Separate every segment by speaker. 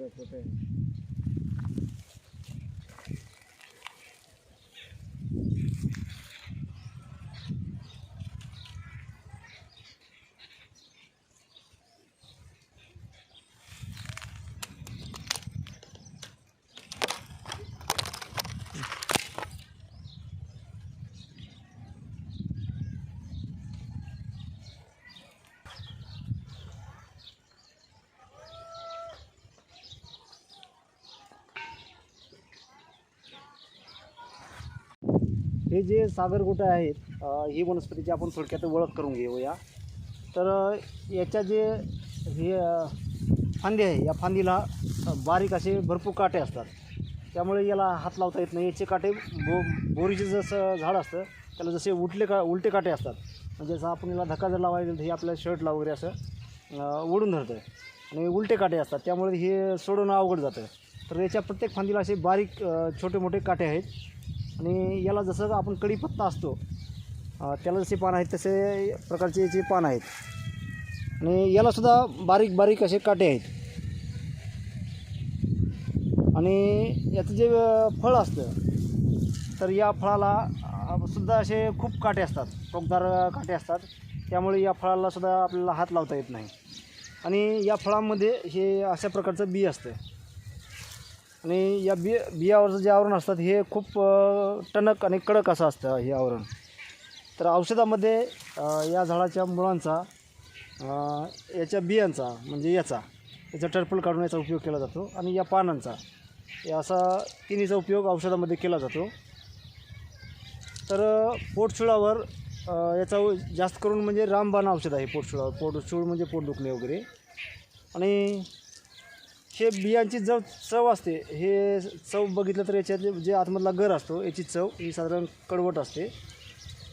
Speaker 1: बघा छोटे आहे हे जे सागरगोटे आहेत ही वनस्पतीची आपण थोडक्यात ओळख करून घेऊया. तर याच्या जे हे फांदी आहे या फांदीला बारीक असे भरपूर काटे असतात. त्यामुळे याला हात लावता येत नाही. याचे काटे बो बोरीचे जसं झाड असतं त्याला जसे उलटे का उलटे काटे असतात. म्हणजे जसं आपण याला धक्का जर लावायला तर हे आपल्या शर्टला वगैरे असं ओढून धरतं आणि उलटे काटे असतात. त्यामुळे हे सोडवणं अवघड जातं. तर याच्या प्रत्येक फांदीला असे बारीक छोटे मोठे काटे आहेत. आणि याला जसं आपण कढीपत्ता असतो त्याला जसे पानं आहेत तसे प्रकारचे याचे पान आहेत. आणि यालासुद्धा बारीक बारीक असे काटे आहेत. आणि याचं जे फळ असतं तर या फळाला सुद्धा असे खूप काटे असतात टोकदार काटे असतात. त्यामुळे या फळाला सुद्धा आपल्याला हात लावता येत नाही. आणि या फळांमध्ये हे अशा प्रकारचं बी असतं. आणि या बि बियावरचं जे आवरण असतात हे खूप टणक आणि कडक असं असतं हे आवरण. तर औषधामध्ये या झाडाच्या मुळांचा याच्या बियांचा म्हणजे याचा याचा टर्पल काढून याचा उपयोग केला जातो आणि या पानांचा. या असा तिन्हीचा उपयोग औषधामध्ये केला जातो. तर पोटशुळावर याचा जास्त करून म्हणजे रामबाण औषध आहे पोटशुळावर पोटचूळ म्हणजे पोट दुखणे वगैरे. आणि हे बियांची जव चव असते. हे चव बघितलं तर याच्यातले जे आतमधला गर असतो याची चव ही साधारण कडवट असते.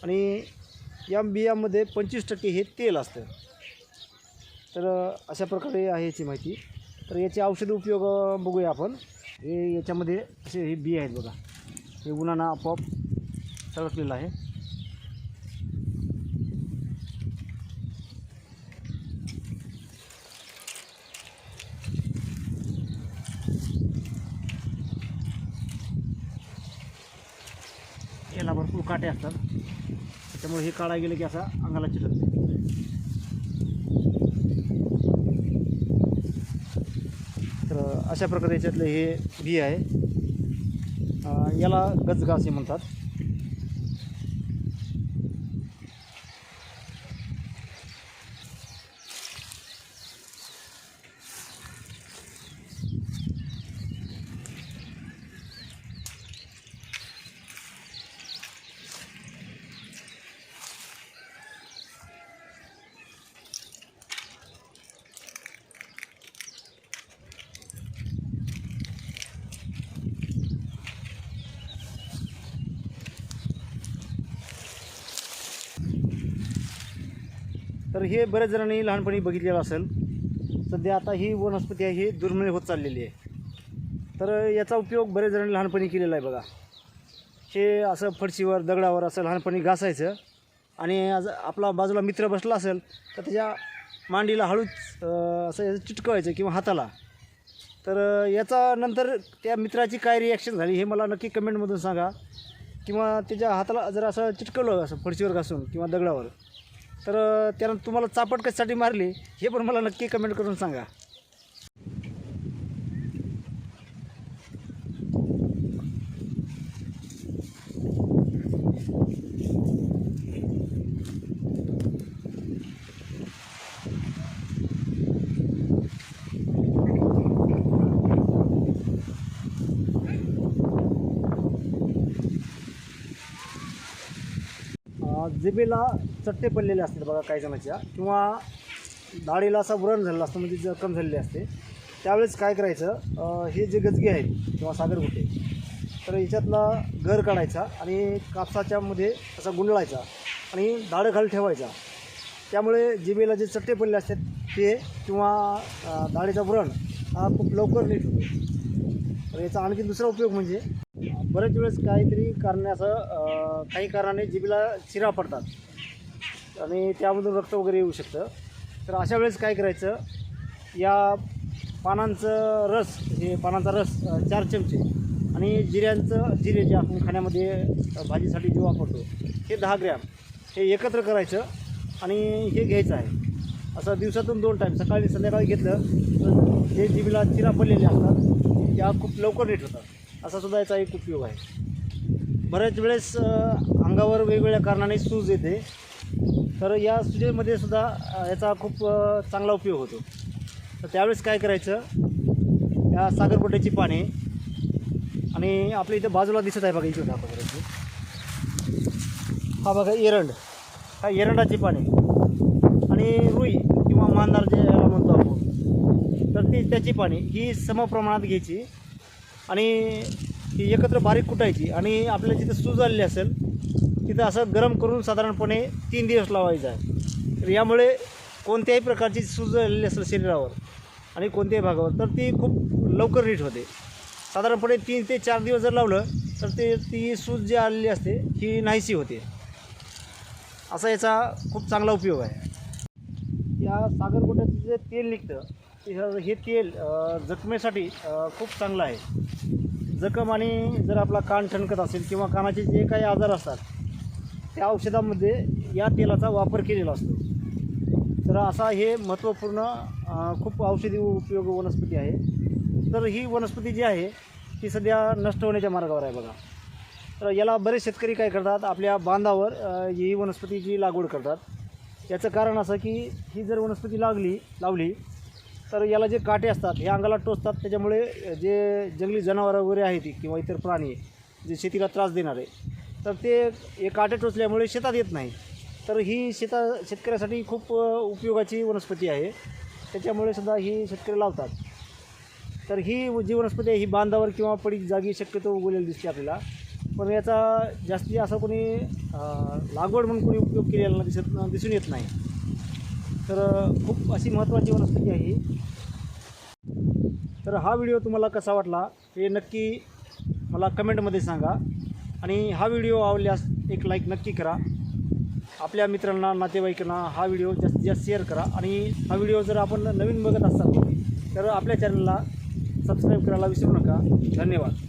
Speaker 1: आणि या बियामध्ये पंचवीस टक्के हे तेल असतं. तर अशा प्रकारे आहे याची माहिती. तर याचे औषधी उपयोग बघूया आपण. हे याच्यामध्ये असे हे बी आहेत बघा. हे उन्हानं आपोआप तळकलेलं आहे याला भरपूर काटे असतात. त्याच्यामुळे हे काढा गेलं की असा अंगाला चिटकते तर अशा प्रकारे याच्यातलं हे बी आहे. याला गजगा असे म्हणतात. तर हे बऱ्याच जणांनी लहानपणी बघितलेलं असेल. सध्या आता ही वनस्पती आहे ही दुर्मिळ होत चाललेली आहे. तर याचा उपयोग बऱ्याच जणांनी लहानपणी केलेला आहे बघा. हे असं फडशीवर दगडावर असं लहानपणी घासायचं आणि आज आपला बाजूला मित्र बसला असेल तर त्याच्या मांडीला हळूच असं याचं चिटकवायचं किंवा हाताला. तर याचा नंतर त्या मित्राची काय रिॲक्शन झाली हे मला नक्की कमेंटमधून सांगा. किंवा त्याच्या हाताला जर असं चिटकवलं असं फडशीवर घासून किंवा दगडावर. तर त्यानं तुम्हाला चापट कशासाठी मारली हे पण मला नक्की कमेंट करून सांगा. अं, चट्टे पडलेले असतात बघा काही जणांच्या. किंवा दाढीला असा व्रण झालेला असतं म्हणजे जखम झालेली असते. त्यावेळेस काय करायचं हे जे गजगे आहेत किंवा सागरगोटे तर याच्यातला घर काढायचा आणि कापसाच्यामध्ये असा गुंडळायचा आणि दाढं खाली ठेवायचा. त्यामुळे जिबेला जे चट्टे पडले असतात ते किंवा दाढीचा व्रण हा खूप लवकर नीट होतो. तर याचा आणखी दुसरा उपयोग म्हणजे बऱ्याच वेळेस काहीतरी कारणाचं काही कारणाने जिबेला चिरा पडतात. आणि त्यामधून रक्त वगैरे येऊ शकतं. तर अशा वेळेस काय करायचं? या पानांचं रस हे पानांचा रस चार चमचे आणि जिऱ्यांचं जिरे जे आपण खाण्यामध्ये भाजीसाठी जे वापरतो हे दहा ग्रॅम. हे एकत्र करायचं आणि हे घ्यायचं आहे. असं दिवसातून दोन टाईम सकाळी संध्याकाळी घेतलं तर जे जिबीला चिरा पडलेले असतात त्या खूप लवकर नीट होतात. असा सुद्धा याचा एक उपयोग आहे. बऱ्याच वेळेस अंगावर वेगवेगळ्या कारणाने सूज येते. तर या सुजेमध्ये सुद्धा याचा खूप चांगला उपयोग होतो. तर त्यावेळेस काय करायचं या सागरकोट्याची पाने आणि आपल्या इथं बाजूला दिसत आहे बघा इथे दाखवा करायची हा बघा एरंड. हा एरंडाची पाने. आणि रुई किंवा मांदार जे याला म्हणतो आपण. तर ती त्याची पाने ही समप्रमाणात घ्यायची आणि ही एकत्र बारीक कुटायची आणि आपल्याला जिथं सूज आलेली असेल तिथं असं गरम करून साधारणपणे तीन दिवस लावायचं आहे. तर यामुळे कोणत्याही प्रकारची सूज आलेली असेल शरीरावर आणि कोणत्याही भागावर तर ती खूप लवकर नीट होते. साधारणपणे तीन ते चार दिवस जर लावलं तर ते ती सूज जी आलेली असते ही नाहीशी होते. असा याचा खूप चांगला उपयोग आहे. या सागरगोट्याचं जे तेल निघतं ते- हे तेल जखमेसाठी खूप चांगलं आहे. जखम आणि जर आपला कान ठणकत असेल किंवा कानाचे जे काही आजार असतात त्या औषधामध्ये या तेलाचा वापर केलेला असतो. तर असा हे महत्त्वपूर्ण खूप औषधी उपयोग वनस्पती आहे. तर ही वनस्पती जी आहे ती सध्या नष्ट होण्याच्या मार्गावर आहे बघा. तर याला बरेच शेतकरी काय करतात आपल्या बांधावर ही वनस्पतीची लागवड करतात. याचं कारण असं की ही जर वनस्पती लागली लावली तर याला जे काटे असतात हे अंगाला टोचतात. त्याच्यामुळे जे जंगली जनावरं वगैरे आहेत किंवा इतर प्राणी जे शेतीला त्रास देणारे तर ते हे काटे टोचल्यामुळे शेतात येत नाही. तर ही शेता शेतकऱ्यासाठी खूप उपयोगाची वनस्पती आहे. त्याच्यामुळे सुद्धा ही शेतकरी लावतात. तर ही जी वनस्पती आहे ही बांधावर किंवा पडीक जागी शक्यतो उगवलेली दिसते आपल्याला. पण याचा जास्ती असा कोणी लागवड म्हणून कोणी उपयोग केलेला दिसत दिसून येत नाही. तर खूप अशी महत्त्वाची वनस्पती आहे ही. तर हा व्हिडिओ तुम्हाला कसा वाटला हे नक्की मला कमेंटमध्ये सांगा. आणि हा व्हिडिओ आवडल्यास एक लाईक नक्की करा. आपल्या मित्रांना नातेवाईकांना हा व्हिडिओ जास्तीत जास्त शेअर करा. आणि हा व्हिडिओ जर आपण नवीन बघत असाल तर आपल्या चॅनलला सबस्क्राईब करायला विसरू नका. धन्यवाद.